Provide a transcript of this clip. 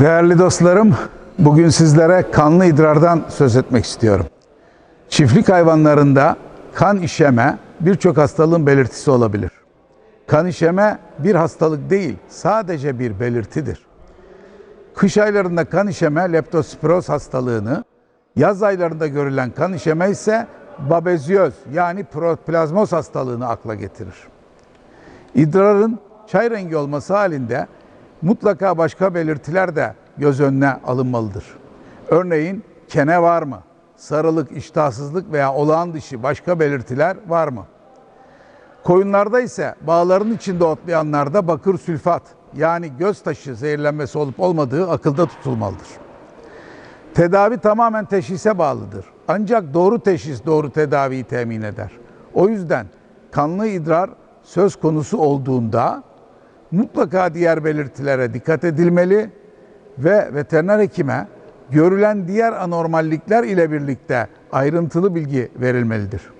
Değerli dostlarım, bugün sizlere kanlı idrardan söz etmek istiyorum. Çiftlik hayvanlarında kan işeme birçok hastalığın belirtisi olabilir. Kan işeme bir hastalık değil, sadece bir belirtidir. Kış aylarında kan işeme leptospiroz hastalığını, yaz aylarında görülen kan işeme ise babeziyöz yani proplazmoz hastalığını akla getirir. İdrarın çay rengi olması halinde mutlaka başka belirtiler de göz önüne alınmalıdır. Örneğin kene var mı? Sarılık, iştahsızlık veya olağan dışı başka belirtiler var mı? Koyunlarda ise bağların içinde otlayanlarda bakır sülfat yani göz taşı zehirlenmesi olup olmadığı akılda tutulmalıdır. Tedavi tamamen teşhise bağlıdır. Ancak doğru teşhis doğru tedaviyi temin eder. O yüzden kanlı idrar söz konusu olduğunda mutlaka diğer belirtilere dikkat edilmeli ve veteriner hekime görülen diğer anormallikler ile birlikte ayrıntılı bilgi verilmelidir.